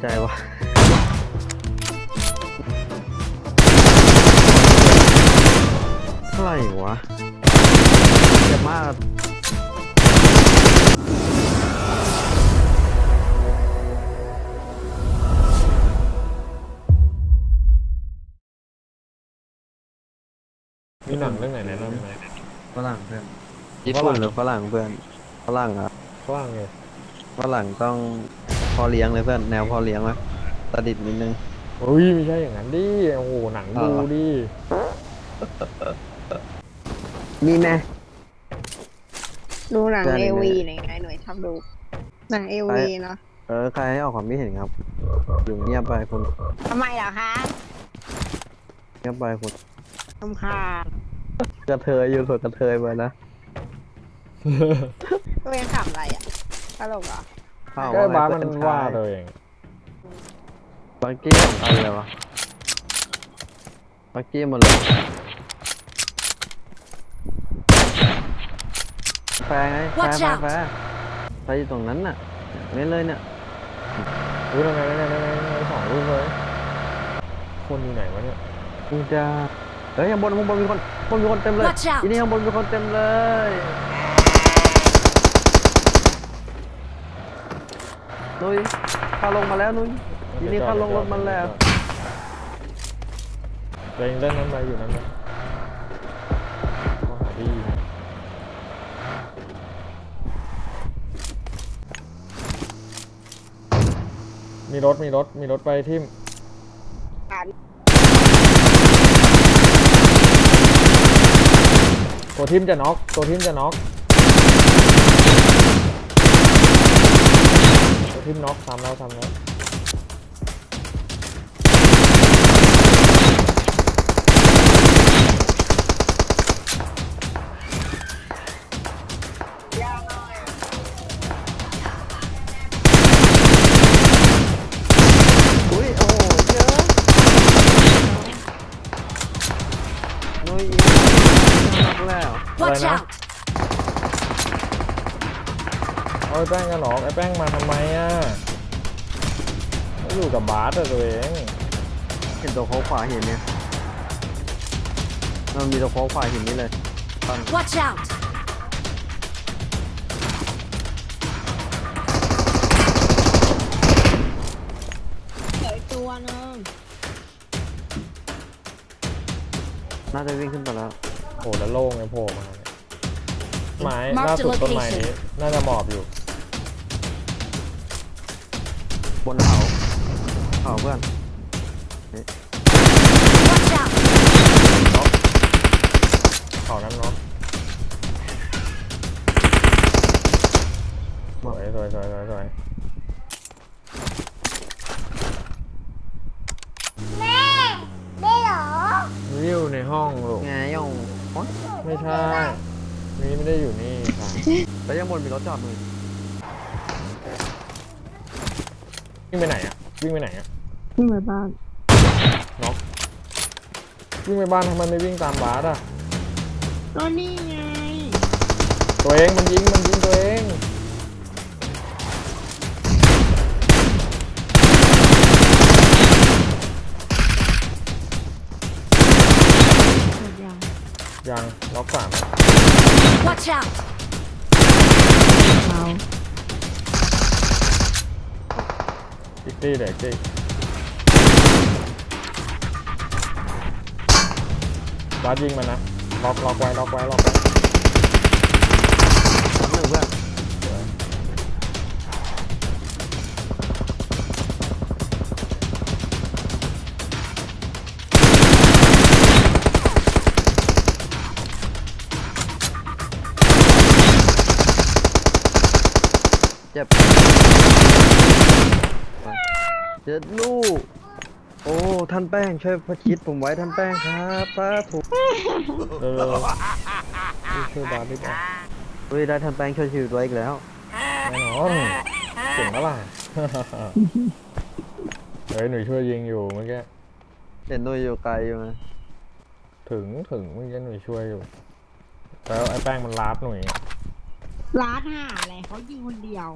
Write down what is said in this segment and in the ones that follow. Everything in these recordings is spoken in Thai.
ใจวะเท่าไหร่วะเจ็บมากมีหนังเรื่องไหนแนะนำไหมฝรั่งเพื่อนญี่ปุ่นหรือฝรั่งเพื่อนฝรั่งอะว่างไงฝรั่งต้อง พอเลี้ยงเลยเพื่อนแนวพอเลี้ยงไหมตะดิดนิดนึง อุ้ยไม่ใช่อย่างนั้นดิโอ้โหหนังดูอ่าดิ มีไหม ดูหนังได้เอเลยวีหน่อยไงหน่อยชอบดู หนังเอวีเนาะเออใครให้ออกความคิดเห็นครับอยู่เงียบไปคุณทำไมเหรอคะเงียบไปคุณทำคาญกระเทยอยู่ส่วนกระเทยไปนะ ตัวเองขำอะไรอะตลกเหรอ ข้าวก็อะไรบ้าสมันเพื่อนว่าชายตัวเองบักกี้ของใครเลยวะบักกี้หมดเลยแฟร์ไงแฟร์ Watch แฟร์ out แฟร์ไปอยู่ตรงนั้นน่ะเล่นเลยเนี่ยอุ้ยทำไงทำไงทำไงทำไงสองรูปเลย คนอยู่ไหนวะเนี่ยกูจะเฮ้ยข้างบนข้างบนมีคนข้างบนมีคนเต็มเลย Watch out ทีนี้ข้างบนมีคนเต็มเลย นุ้ยข้าลงมาแล้วนุ้ยทีนี้เขาลงรถมันแล้วตัวเองเล่นนั้นไปอยู่นั้นไปเขาหาที่มีรถมีรถมีรถไปทิมอ่านตัวทิมจะน็อกตัวทิมจะน็อก ตัวทิมน็อกซ้ำแล้วซ้ำแล้ว เอาไอ้แป้งกันหรอกไอ้แป้งมาทำไมอะก็อยู่กับบาสอะตัวเองเห็นตัวโค้งขวาเห็นเนี่ยมันมีตัวโค้งขวาเห็นนี่เลยตอน Watch out! เหลืออีกตัวนึงน่าจะวิ่งขึ้นไปแล้วโหแล้วโล่งไอ้โผล่มาเนี่ยไม้ Mark ล่า the สุดต้นไม้ location นี้น่าจะหมอบอยู่ บนเขาเขาเพื่อน Watch out! เขานั้นเนาะสวยสวยสวยสวยสวยวิวในห้องลูกไงยองโอ๊ยไม่ใช่นี่ไม่ได้อยู่นี่ค่ะแล้วยังบนมีรถจอดหนึ่ง วิ่งไปไหนอะวิ่งไปไหนอะขึ้นไปบ้านน็อกวิ่งไปบ้านทำไมไม่วิ่งตามบาสอะก็นี่ไงตัวเองมันยิงมันยิงตัวเองหมดยังยังน็อกสาม Watch out! เรา อีกตีเด็กตีบาสยิงมันนะ ล็อกล็อกไว้ ล็อกไว้ ล็อกไว้ จ็ดลูก โอ้ท่านแป้งช่วยพระคิดผมไว้ท่านแป้งครับสาธุเร็วๆรีบช่วยบาสรีบออกเฮ้ยได้ท่านแป้งช่วยชีวิตไว้อีกแล้วแน่นอนเก่งปะล่ะ เฮ้ยหนูช่วยยิงอยู่เมื่อกี้เห็นนุ้ยอยู่ไกลอยู่นะถึงถึงเมื่อกี้หนูช่วยอยู่แล้วไอ้แป้งมันลาดหนุ่ยร้านห่าอะไรเขายิงคนเดียว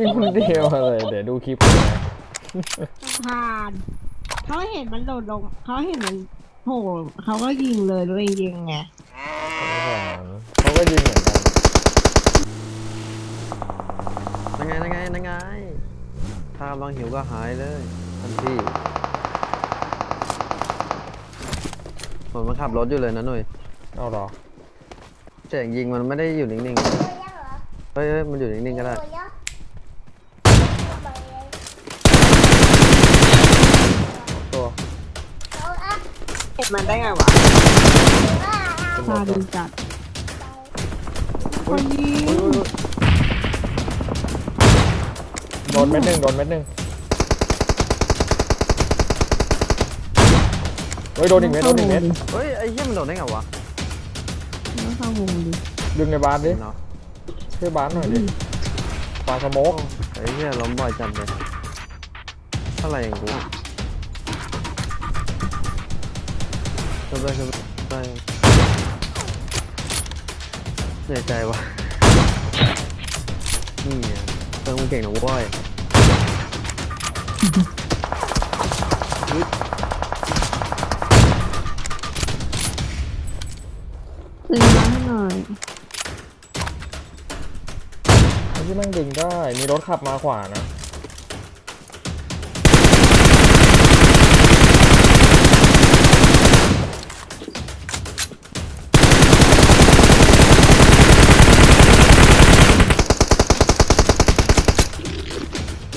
ยิงคนเดียวเลยเดี๋ยวดูคลิปเลยนะ ผ่านเขาเห็นมันโดดลงเขาเห็นมันโผล่เขาก็ยิงเลยด้วยยิงไงสงสารเขาก็ยิงเหมือนกันนั่งไงนั่งไงนั่งไงถ้ากำลังหิวก็หายเลยทันทีผมมันขับรถอยู่เลยนะหนุ่ยเอาเหรอเสียงยิงมันไม่ได้อยู่นิ่งๆเฮ้ยเฮ้ยมันอยู่นิ่งๆก็ได้ มันได้ไงวะเป็นรพาถดูก่อนจัดคนยิงอุ๊ยอุ๊ยอุ๊ยโดนเม็ดหนึ่งโดนเม็ดหนึ่งเฮ้ยโดนอีกเม็ดโดนอีกเม็ดเฮ้ยไอ้เหี้ยมันโดนได้ไงวะต้องเข้าวงดิดึงในบาสดิเนาะช่วยบาสหน่อยดิปาสโมกไอ้เหี้ยล้มบ่อยจัดเลยอะไรอย่างกู ช่วยไปช่วยไปเหนื่อยใจวะนี่ไงเติมเก่งนะเว้ยดึงมาให้หน่อยไอ้ที่แม่งดึงได้ มีรถขับมาขวานะ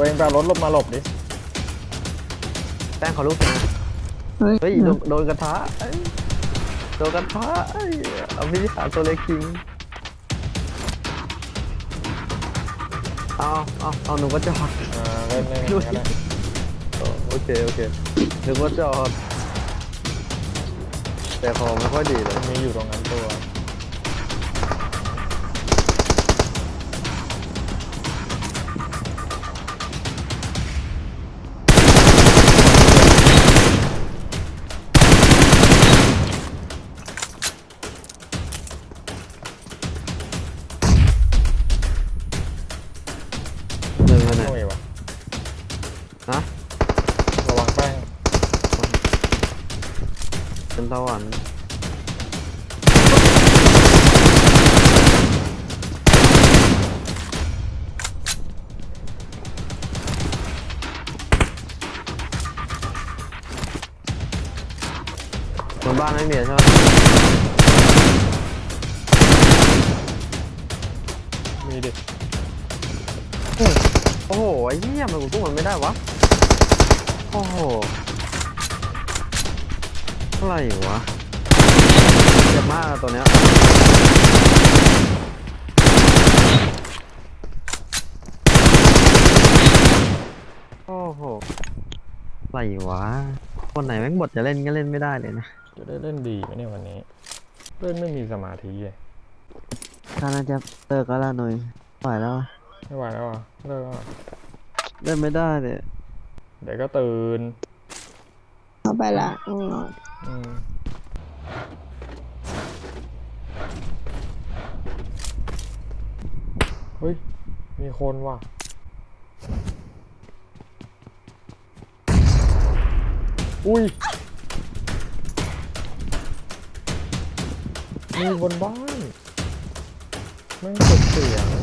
ตัวเองไปเอารถหลบมาหลบดิแป้งขอลูกนะเฮ้ยเฮ้ยโดนโดนกระทะเอ้ยโดนกระทะเอ้ยเอาพิธีหารตัวเล็กคิงเอาเอาเอาหนูก็จอดอ่าเล่นเล่นอย่างนี้ก็ได้เออโอเคโอเคนึกว่าจอดแต่ของไม่ค่อยดีเลยมันมีอยู่ตรงนั้นตัว เป็นสวรรค์บนบ้านไม่มีใช่ไหมมีดิโอ้โห ไอ้เหี้ยมันกูสู้มันไม่ได้วะ โอ้โห อะไรวะเจ็บมากอะตัวเนี้ยโอ้โหอะไรวะ คนไหนแม่งบทจะเล่นก็เล่นไม่ได้เลยนะ จะได้เล่นดีไหมเนี่ยวันนี้ เล่นไม่มีสมาธิเลยถ้าน่าจะเลิกก็แล้วหน่อยปล่อยแล้วไม่ไหวแล้วอะเลิกแล้วอะเล่นไม่ได้เลยเดี๋ยวก็ตื่นเข้าไปละอืม อืมเฮ้ย มีคนว่ะ อุ้ย มีบนบ้านแม่งเก็บเสียง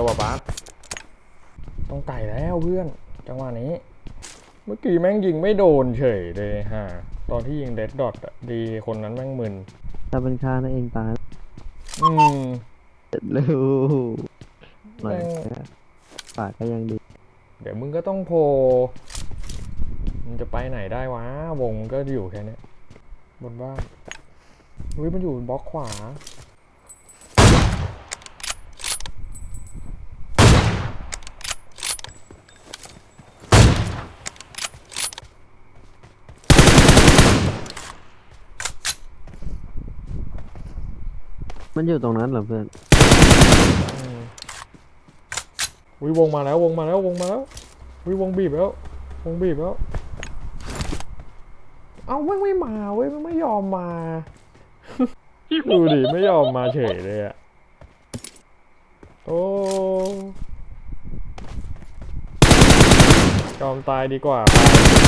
ยวว่ะบาสต้องไต่แล้วเพื่อน จังหวะนี้ เมื่อกี้แม่งยิงไม่โดนเฉยเลยฮะ ตอนที่ยิงเดดดอทอะดีคนนั้นแม่งมึนถ้าเป็นข้านั่นเองตายอืมเร็วหน่อยแม่งปากก็ยังดี เดี๋ยวมึงก็ต้องโผล่มันจะไปไหนได้วะ วงก็อยู่แค่นี้บนบ้านอุ้ยมันอยู่บล็อกขวา มันอยู่ตรงนั้นเหรอเพื่อน อืมอุ้ยวงมาแล้ววงมาแล้ววงมาแล้วอุ้ยวงบีบแล้ว วงบีบแล้ว เอาไม่งไม่มาเว้ยมันไม่ยอมมา ดูดิไม่ยอมมาเฉยเลยอะโอ้ยอมตายดีกว่าไป